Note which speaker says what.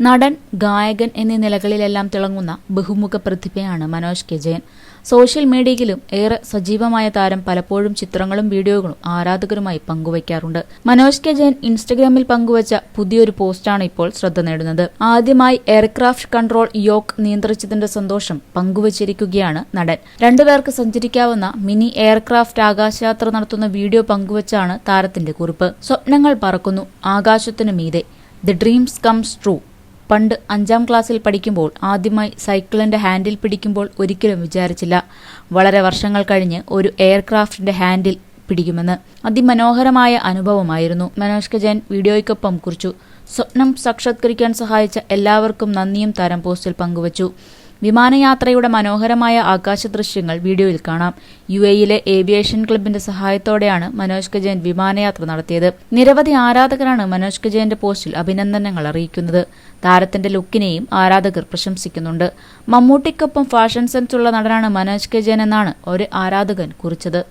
Speaker 1: നടൻ ഗായകൻ എന്നീ നിലകളിലെല്ലാം തിളങ്ങുന്ന ബഹുമുഖ പ്രതിഭയാണ് മനോജ് കെ. ജയൻ. സോഷ്യൽ മീഡിയയിലും ഏറെ സജീവമായ താരം പലപ്പോഴും ചിത്രങ്ങളും വീഡിയോകളും ആരാധകരുമായി പങ്കുവയ്ക്കാറുണ്ട്. മനോജ് കെ. ജയൻ ഇൻസ്റ്റഗ്രാമിൽ പങ്കുവച്ച പുതിയൊരു പോസ്റ്റാണ് ഇപ്പോൾ ശ്രദ്ധ നേടുന്നത്. ആദ്യമായി എയർക്രാഫ്റ്റ് കൺട്രോൾ യോക്ക് നിയന്ത്രിച്ചതിന്റെ സന്തോഷം പങ്കുവച്ചിരിക്കുകയാണ് നടൻ. രണ്ടുപേർക്ക് സഞ്ചരിക്കാവുന്ന മിനി എയർക്രാഫ്റ്റ് ആകാശയാത്ര നടത്തുന്ന വീഡിയോ പങ്കുവച്ചാണ് താരത്തിന്റെ കുറിപ്പ്. സ്വപ്നങ്ങൾ പറക്കുന്നു ആകാശത്തിനു മീതെ. ദി ഡ്രീംസ് കംസ് ട്രൂ പണ്ട് അഞ്ചാം ക്ലാസ്സിൽ പഠിക്കുമ്പോൾ ആദ്യമായി സൈക്കിളിന്റെ ഹാൻഡിൽ പിടിക്കുമ്പോൾ ഒരിക്കലും വിചാരിച്ചില്ല. വളരെ വർഷങ്ങൾ കഴിഞ്ഞ് ഒരു എയർക്രാഫ്റ്റിന്റെ ഹാൻഡിൽ പിടിക്കുമെന്ന്. അതിമനോഹരമായ അനുഭവമായിരുന്നു. മനോജ് കെ ജയൻ വീഡിയോയ്ക്കൊപ്പം കുറിച്ചു. സ്വപ്നം സാക്ഷാത്കരിക്കാൻ സഹായിച്ച എല്ലാവർക്കും നന്ദിയും താരം പോസ്റ്റിൽ പങ്കുവച്ചു. വിമാനയാത്രയുടെ മനോഹരമായ ആകാശ ദൃശ്യങ്ങൾ വീഡിയോയിൽ കാണാം. യു എയിലെ ഏവിയേഷൻ ക്ലബിന്റെ സഹായത്തോടെയാണ് മനോജ് കെ ജയൻ വിമാനയാത്ര നടത്തിയത്. നിരവധി ആരാധകരാണ് മനോജ് കെ ജയന്റെ പോസ്റ്റിൽ അഭിനന്ദനങ്ങൾ അറിയിക്കുന്നത്. താരത്തിന്റെ ലുക്കിനെയും ആരാധകർ പ്രശംസിക്കുന്നുണ്ട്. മമ്മൂട്ടിക്കൊപ്പം ഫാഷൻ സെൻസ് ഉള്ള നടനാണ് മനോജ് കെ ജയൻ എന്നാണ് ഒരു ആരാധകൻ കുറിച്ചത്.